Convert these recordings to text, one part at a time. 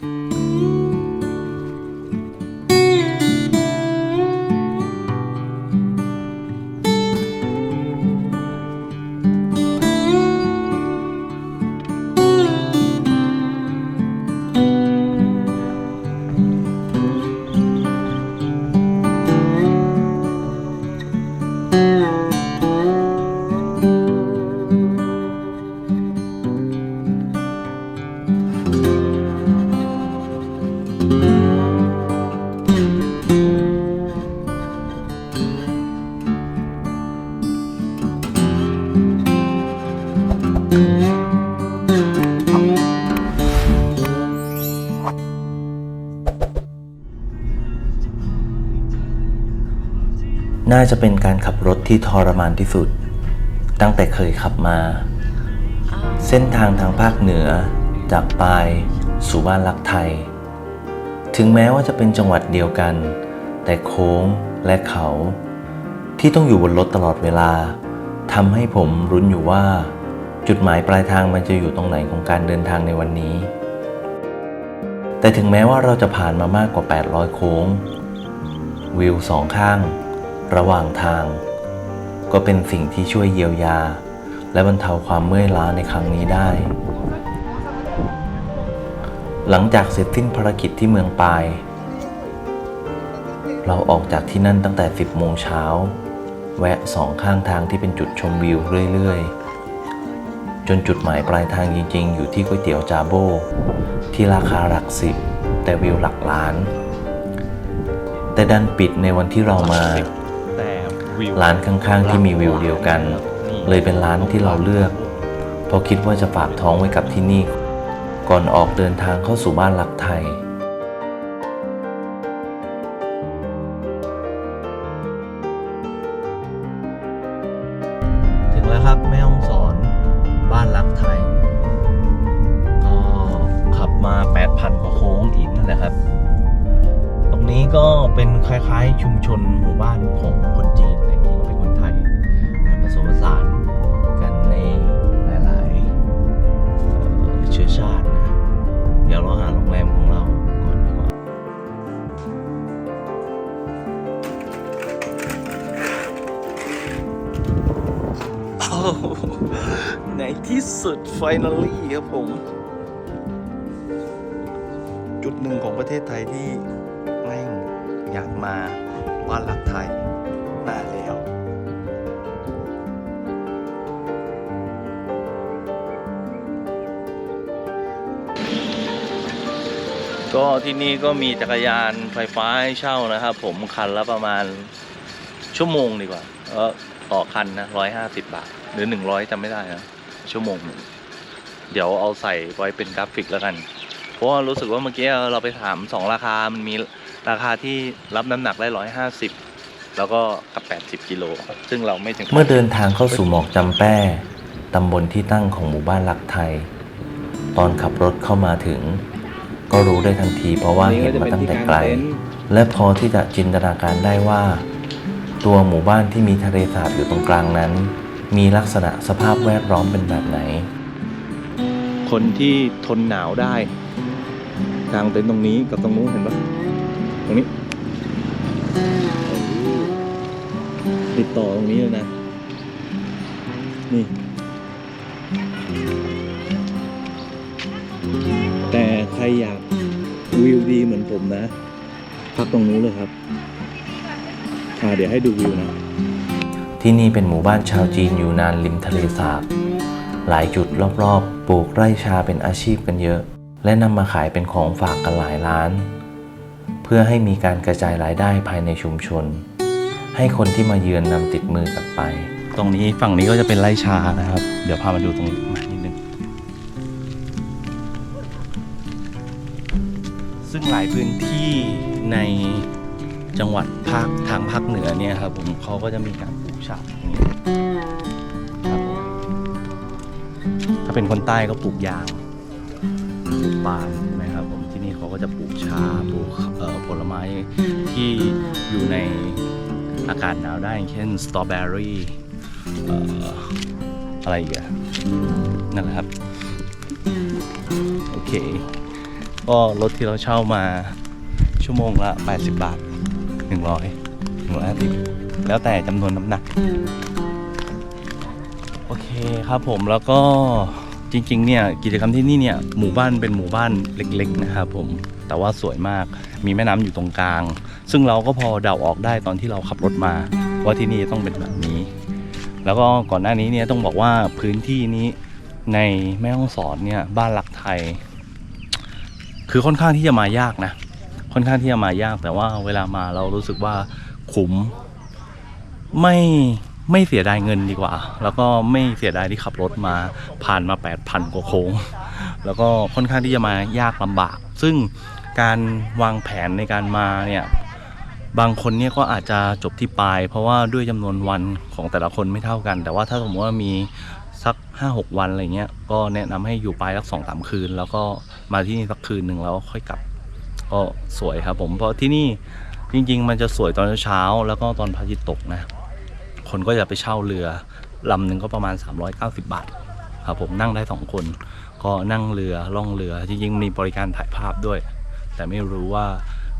Bye. น่าจะเป็นการขับรถที่ทรมานที่สุด ตั้งแต่เคยขับมา เส้นทางทางภาคเหนือ จากปายสู่บ้านรักไทย ถึงแม้ว่าจะเป็นจังหวัดเดียวกัน แต่โค้งและเขา ที่ต้องอยู่บนรถตลอดเวลาทำให้ผมรุ้นอยู่ว่า จุดหมายปลายทางมันจะอยู่ตรงไหนของการเดินทางในวันนี้ แต่ถึงแม้ว่าเราจะผ่านมามากกว่า 800 โค้ง วิวสองข้าง ระหว่างทาง ก็เป็นสิ่งที่ช่วยเยียวยา และบรรเทาความเมื่อยล้าในครั้งนี้ได้ หลังจากเสร็จสิ้นภารกิจที่เมืองปาย เราออกจากที่นั่นตั้งแต่ 10 โมงเช้า แวะสองข้างทางที่เป็นจุดชมวิวเรื่อยๆ จนจุดหมายปลายทางจริงๆ อยู่ที่ก๋วยเตี๋ยวจาโบ ที่ราคาหลักสิบแต่วิวหลักล้านแต่ดันปิดในวันที่เรามา ร้านข้างๆที่มีวิวเดียวกัน เลยเป็นร้านที่เราเลือก เพราะคิดว่าจะฝากท้องไว้กับที่นี่ ก่อนออกเดินทางเข้าสู่บ้านหลักไทยถึงแล้วครับแม่ฮ่องสอนบ้านรักไทย ก็ขับมา 8,000 กว่าโค้งอีกนั่นแหละครับ ตรงนี้ก็เป็นคล้ายๆชุมชนหมู่บ้านของคนจีนแต่จริงๆก็เป็น ชาตินะ เดี๋ยวเราหาโรงแรมของเราก่อนดีกว่า ในที่สุด finally ครับผม จุดหนึ่งของประเทศไทยที่แม่งอยากมาบ้านรักไทย ก็ที่นี่ก็มีจักรยานไฟฟ้าให้เช่านะครับ ผมคันละประมาณชั่วโมงดีกว่าเออต่อคันนะร้อยห้าสิบบาท หรือหนึ่งร้อยจำไม่ได้นะชั่วโมงหนึ่งเดี๋ยวเอาใส่ไว้เป็นกราฟิกแล้วกัน เพราะว่ารู้สึกว่าเมื่อกี้เราไปถามสองราคา มันมีราคาที่รับน้ำหนักได้ร้อยห้าสิบแล้วก็กับแปดสิบกิโลซึ่งเราไม่ถึงเมื่อเดินทางเข้าสู่หมอกจำแป้ตำบลที่ตั้งของหมู่บ้านหลักไทย ตอนขับรถเข้ามาถึง ก็รู้ได้ทันที เพราะว่าเห็นมาตั้งแต่ไกล และพอที่จะจินตนาการได้ว่า ตัวหมู่บ้านที่มีทะเลสาบอยู่ตรงกลางนั้น มีลักษณะสภาพแวดล้อมเป็นแบบไหน คนที่ทนหนาวได้กลางเต็นท์ตรงนี้กับตรงนู้นเห็นปะตรงนี้ ติดต่อตรงนี้เลยนะ นี่ รอยากวิวดีเหมือนผมนะพักตรงนู้นเลยครับอ่าเดี๋ยวให้ดูวิวนะ ที่นี่เป็นหมู่บ้านชาวจีนอยู่นานริมทะเลสาบ หลายจุดรอบๆ ปลูกไร่ชาเป็นอาชีพกันเยอะ และนำมาขายเป็นของฝากกันหลายร้าน เพื่อให้มีการกระจายรายได้ภายในชุมชน ให้คนที่มาเยือนนำติดมือกลับไป ตรงนี้ฝั่งนี้ก็จะเป็นไร่ชานะครับ เดี๋ยวพามาดูตรงนี้ หลายพื้นที่ในจังหวัดภาคทางภาคเหนือเนี่ยครับผมเขาก็จะมีการปลูกชาอย่างนี้ครับผมถ้าเป็นคนใต้ก็ปลูกยางปลูกปาล์มนะครับผมที่นี่เขาก็จะปลูกชาปลูกผลไม้ที่อยู่ในอากาศหนาวได้เช่นสตรอเบอรี่เอ่ออะไรอีกอะนั่นแหละครับ โอเค ก็รถที่เราเช่ามาชั่วโมงละ 80 บาท 100 150แล้วแต่จำนวนน้ำหนัก โอเคครับผมแล้วก็จริง ๆ เนี่ยกิจกรรมที่นี่เนี่ยหมู่บ้านเป็นหมู่บ้านเล็ก ๆ นะครับผมแต่ว่าสวยมากมีแม่น้ำอยู่ตรงกลาง ซึ่งเราก็พอเดาออกได้ตอนที่เราขับรถมา ว่าที่นี่ต้องเป็นแบบนี้ แล้วก็ก่อนหน้านี้เนี่ยต้องบอกว่าพื้นที่นี้ในแม่ฮ่องสอนเนี่ยบ้านรักไทย คือค่อนข้างที่จะมายากนะ ค่อนข้างที่จะมายาก แต่ว่าเวลามาเรารู้สึกว่าคุ้มไม่ไม่เสียดายเงินดีกว่า แล้วก็ไม่เสียดายที่ขับรถมาผ่านมา 8,000 กว่าโค้ง แล้วก็ค่อนข้างที่จะมายากลำบาก ซึ่งการวางแผนในการมาเนี่ยบางคนเนี่ยก็อาจจะจบที่ปลาย เพราะว่าด้วยจำนวนวันของแต่ละคนไม่เท่ากัน แต่ว่าถ้าสมมติว่ามีสัก 5-6 วันอะไรเงี้ยก็แนะนำให้อยู่ปลายสักสองสามคืน แล้วก็ มาที่นี่สักคืนหนึ่งแล้วค่อยกลับ ก็สวยครับ ผมเพราะที่นี่จริง ๆ มันจะสวยตอนเช้าแล้วก็ตอนพระอาทิตย์ตกนะ คนก็จะไปเช่าเรือลำหนึ่งก็ประมาณ 390 บาทครับผมนั่งได้สองคน ก็นั่งเรือล่องเรือ จริง ๆ มีบริการถ่ายภาพด้วย แต่ไม่รู้ว่า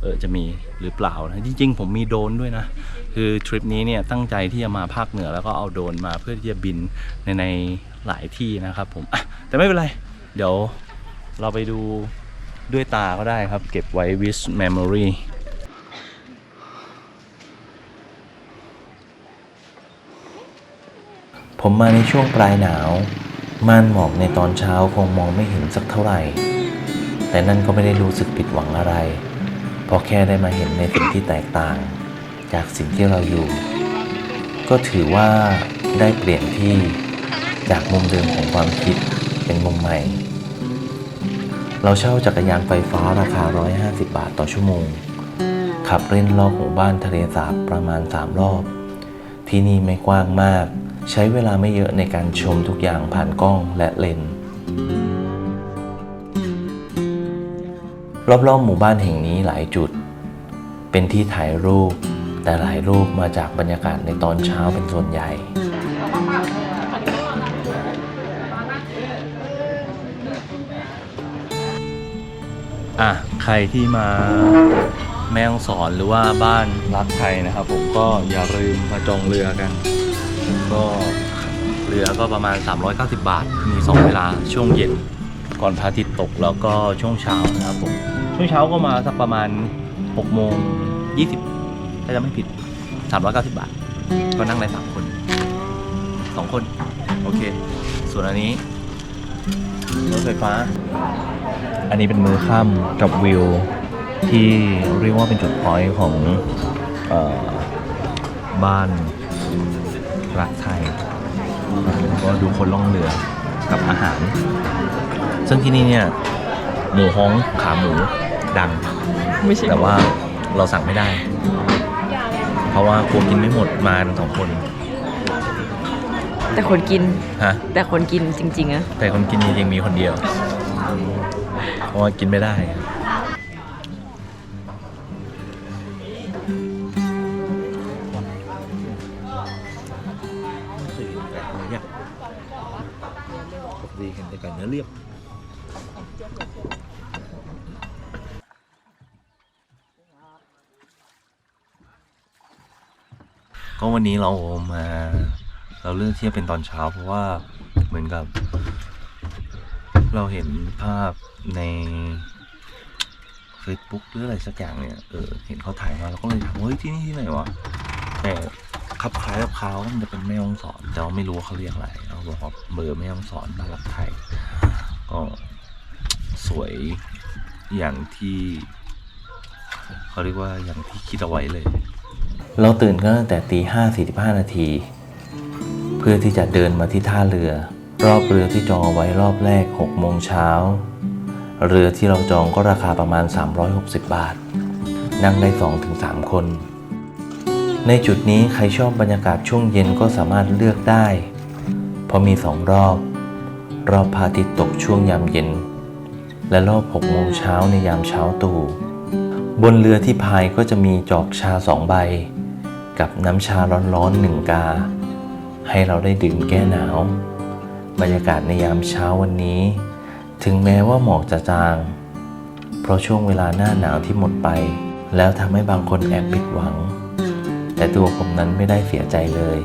เออจะมีหรือเปล่านะจริง ๆ ผมมีโดนด้วยนะ คือทริปนี้เนี่ยตั้งใจที่จะมาภาคเหนือแล้วก็เอาโดนมาเพื่อที่จะบินในในหลายที่นะครับผมแต่ไม่เป็นไร เดี๋ยว เราไปดูด้วยตาก็ได้ครับ เก็บไว้ with memory ผมมาในช่วงปลายหนาว ม่านหมอกในตอนเช้าคงมองไม่เห็นสักเท่าไหร่ แต่นั่นก็ไม่ได้รู้สึกผิดหวังอะไร เพราะแค่ได้มาเห็นในสิ่งที่แตกต่าง จากสิ่งที่เราอยู่ ก็ถือว่าได้เปลี่ยนที่จากมุมเดิมของความคิดเป็นมุมใหม่ เราเช่าจักรยานไฟฟ้าราคา 150 บาทต่อชั่วโมง ขับเล่นรอบหมู่บ้านทะเลสาบประมาณ 3 รอบ ที่นี่ไม่กว้างมาก ใช้เวลาไม่เยอะในการชมทุกอย่างผ่านกล้องและเลนส์รอบๆหมู่บ้านแห่งนี้หลายจุด เป็นที่ถ่ายรูป แต่หลายรูปมาจากบรรยากาศในตอนเช้าเป็นส่วนใหญ่ อะใครที่มาแม่ฮ่องสอนหรือว่าบ้านรักไทยนะครับ ผมก็อย่าลืมมาจองเรือกัน ก็เรือก็ประมาณ 390 บาท มี 2 เวลาช่วงเย็นก่อนพระอาทิตย์ตกแล้วก็ช่วงเช้านะครับผมช่วงเช้าก็มาสักประมาณ6โมง20 ถ้าจะไม่ผิด 390 บาท ก็นั่งได้3คน 2 คน โอเค ส่วนอันนี้รถไฟฟ้า อันนี้เป็นมือค่ำกับวิว ที่เรียกว่าเป็นจุดพอยต์ของเออบ้านรักไทย ก็ดูคนล่องเรือกับอาหาร ซึ่งที่นี่เนี่ยหมูฮ้องขาหมูดัง ไม่ใช่แต่ว่าเราสั่งไม่ได้ เพราะว่ากลัวกินไม่หมดมากันสองคน แต่คนกิน ฮะ แต่คนกินจริงๆอะแต่คนกินจริงๆมีคนเดียว เพราะว่ากินไม่ได้เคยเห็นไก่เนื้อเรียบปกติเห็นแต่ไก่เนื้อเรียบก็วันนี้เรามา เราเลือกที่จะเป็นตอนเช้าเพราะว่าเหมือนกับ เราเห็นภาพใน Facebook หรืออะไรสักอย่างเนี่ย เออ เห็นเขาถ่ายมาเราก็เลยถามเฮ้ยที่นี่ที่ไหนวะ แต่คับคล้ายกับเขามันจะเป็นแม่องสอนแต่ว่าไม่รู้ว่าเขาเรียกอะไรเราบอกว่าเบอร์แม่องสอนบ้านรักไทยก็สวยอย่างที่เขาเรียกว่าอย่างที่คิดเอาไว้เลย เราตื่นกันตั้งแต่ตีห้าสี่สิบห้านาที เพื่อที่จะเดินมาที่ท่าเรือ รอบเรือที่จองเอาไว้รอบแรก6โมงเช้า เรือที่เราจองก็ราคาประมาณ 360 บาท นั่งได้ 2-3 คน ในจุดนี้ใครชอบบรรยากาศช่วงเย็นก็สามารถเลือกได้ เพราะมีสองรอบ รอบพระอาทิตย์ตกช่วงยามเย็น และรอบ6โมงเช้าในยามเช้าตู่ บนเรือที่พายก็จะมีจอกชาสองใบ กับน้ำชาร้อนๆหนึ่งกา ให้เราได้ดื่มแก้หนาว บรรยากาศในยามเช้าวันนี้ ถึงแม้ว่าหมอกจะจาง เพราะช่วงเวลาหน้าหนาวที่หมดไป แล้วทำให้บางคนแอบผิดหวัง แต่ตัวผมนั้นไม่ได้เสียใจเลย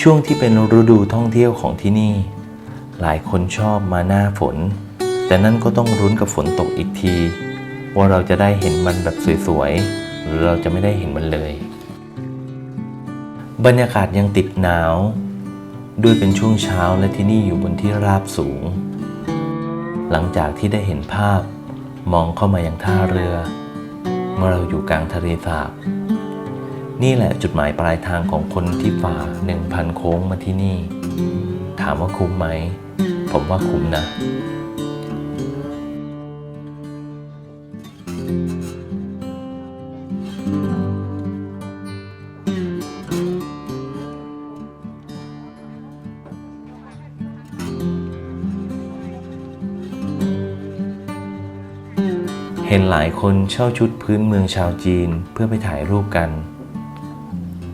ช่วงที่เป็นฤดูท่องเที่ยวของที่นี่ หลายคนชอบมาหน้าฝน แต่นั่นก็ต้องรุ้นกับฝนตกอีกที ว่าเราจะได้เห็นมันแบบสวยๆหรือเราจะไม่ได้เห็นมันเลย บรรยากาศยังติดหนาว ด้วยเป็นช่วงเช้าและที่นี่อยู่บนที่ราบสูง หลังจากที่ได้เห็นภาพมองเข้ามายังท่าเรือ เมื่อเราอยู่กลางทะเลสาบ นี่แหละจุดหมายปลายทางของคนที่ฝ่า 1,000 โค้งมาที่นี่ ถามว่าคุ้มไหม ผมว่าคุ้มนะ หลายคนเช่าชุดพื้นเมืองชาวจีนเพื่อไปถ่ายรูปกัน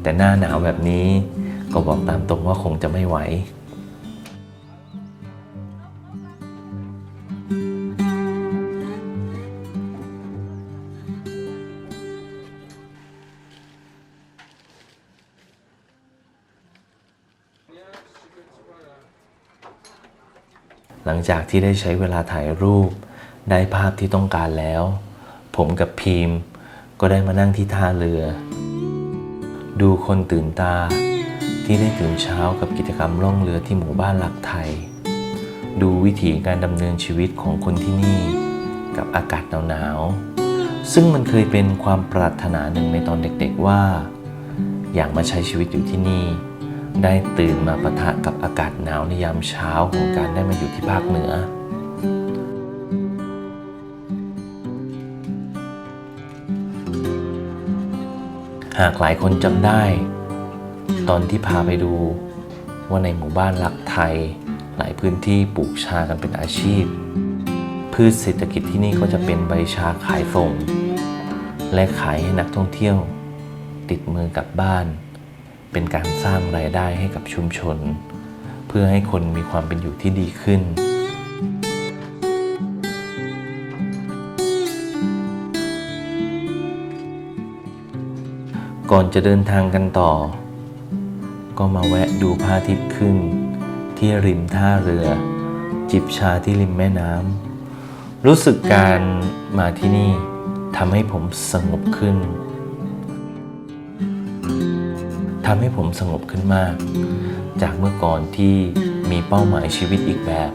แต่หน้าหนาวแบบนี้ก็บอกตามตรงว่าคงจะไม่ไหวหลังจากที่ได้ใช้เวลาถ่ายรูปได้ภาพที่ต้องการแล้ว ผมกับพีม ก็ได้มานั่งที่ท่าเรือ ดูคนตื่นตาที่ได้ตื่นเช้ากับกิจกรรมล่องเรือที่หมู่บ้านหลักไทย ดูวิถีการดำเนินชีวิตของคนที่นี่ กับอากาศหนาวๆซึ่งมันเคยเป็นความปรารถนาหนึ่งในตอนเด็กๆว่า อยากมาใช้ชีวิตอยู่ที่นี่ ได้ตื่นมาปะทะกับอากาศหนาวในยามเช้าของการได้มาอยู่ที่ภาคเหนือ หากหลายคนจำได้ ตอนที่พาไปดูว่าในหมู่บ้านรักไทย หลายพื้นที่ปลูกชากันเป็นอาชีพ พืชเศรษฐกิจที่นี่ก็จะเป็นใบชาขายส่ง และขายให้นักท่องเที่ยว ติดมือกลับบ้าน เป็นการสร้างรายได้ให้กับชุมชน เพื่อให้คนมีความเป็นอยู่ที่ดีขึ้น ก่อนจะเดินทางกันต่อ ก็มาแวะดูพระอาทิตย์ขึ้น ที่ริมท่าเรือ จิบชาที่ริมแม่น้ำรู้สึกการมาที่นี่ทำให้ผมสงบขึ้นทำให้ผมสงบขึ้นมาก จากเมื่อก่อนที่มีเป้าหมายชีวิตอีกแบบ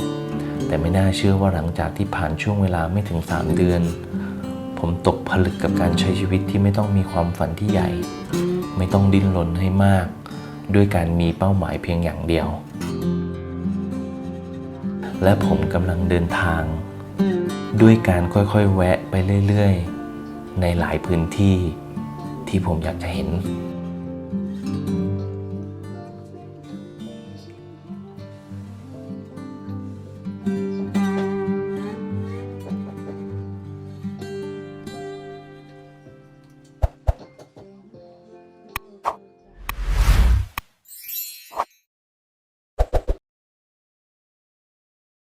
แต่ไม่น่าเชื่อว่าหลังจากที่ผ่านช่วงเวลาไม่ถึง 3 เดือน ผมตกผลึกกับการใช้ชีวิตที่ไม่ต้องมีความฝันที่ใหญ่ ไม่ต้องดิ้นรนให้มาก ด้วยการมีเป้าหมายเพียงอย่างเดียว และผมกำลังเดินทาง ด้วยการค่อยๆ แวะไปเรื่อยๆ ในหลายพื้นที่ที่ผมอยากจะเห็น